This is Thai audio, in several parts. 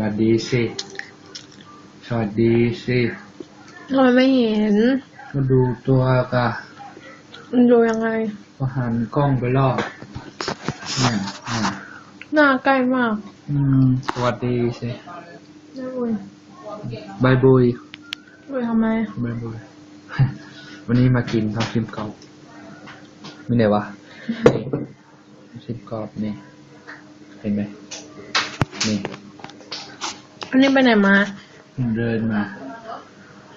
วัสดีสิ สวัสดีสิทำไมไม่เห็นมาดูตัวกะมันดูยังไง ก็หันกล้องไปรอบเนี่ยเนี่ยหน้าใกล้มากอืม สวัสดีสิไม่บุยบายบุยบุยทำไม บายบุย วันนี้มากินข้าวชิมกรอบไม่ไหนวะนี่ชิมกรอบนี่ เห็นไหมนี่ อันนี้ไปไหนมาผมเดินมา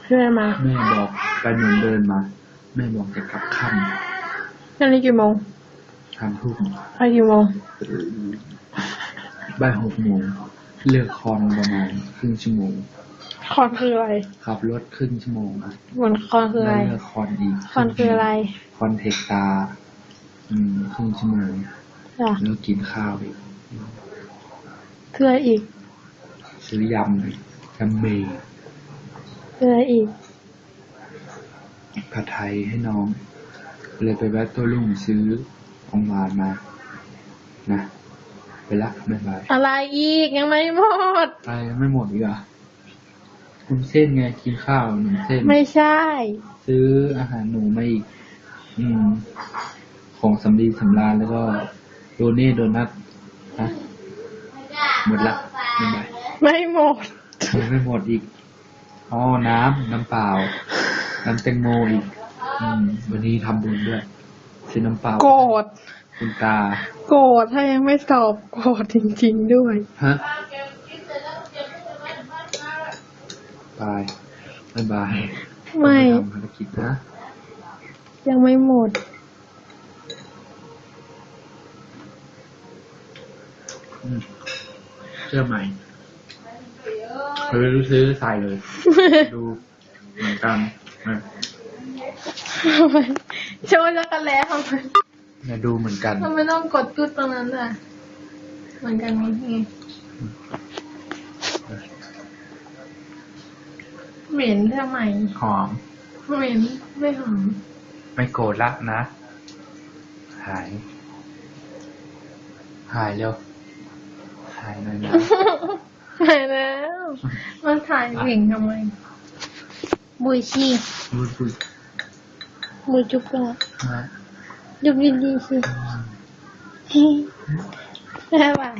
เพื่อนมาแม่บอกไปหนุนเดินมา แม่บอกจะกลับค่อันนี้กี่โมงำทำทุ่มไปกี่โมงบ่ายหกโมงเลือกคอนประมาณครึ่งชั่วโมงคอนคืออะไรขับรถครึ่งชั่วโมงอะบนคอนคืออะไร แล้วเลือกคอนอีกคอนคืออะไรคอนเทคตา อืมครึ่งชั่วโมงจ้ะแล้วกินข้าวอีกคืออะไรอีก ซื้อยำอีกยำเบย์คืออะไรอีกผัดไทยให้น้อง เลยไปแวะตัวลุงซื้อของหวานมา นะ ไปละบ๊ายบายอะไรอีกยังไม่หมด ไปไม่หมดอีกเหรอะคุณเส้นไงกินข้าวหนึ่งเส้น ไม่ใช่ ซื้ออาหารหนูมาอีก อืม ของสำลีสำราญแล้วก็โดเน่โดนัทฮะหมดละไม่ไหว ไม่หมดยังไม่หมดอีกอ๋อน้ำน้ำเปล่า น้ำแตงโมอีกอืมวันนี้ทำบุญด้วยซื้อน้ำเปล่าโกรธคุณตา โกรธถ้ายังไม่สอบโกรธจริง ๆด้วยฮะบายบายบายไม่ผทำภารกิจนะ ยังไม่หมด อืมเสื้อใหม่ เออซื้อใส่เลย ดูเหมือนกันนะทำไมโชว์จักรแล้ทำไมเนี่ยดูเหมือนกัน ทำไมต้องกดจุดตรงนั้นอะ เหมือนกันนี้ไงเหม็นทำไมหอม เหม็นไม่หอม ไม่โกรธละนะ หาย หายเร็ว หายหน่อยนะ ถ่ายแล้วมันถ่ายเหม่งทำไม บุยชีพูดพูดบุยจุ๊บก็นะจุ๊บดีๆสิ บ๊ายบาย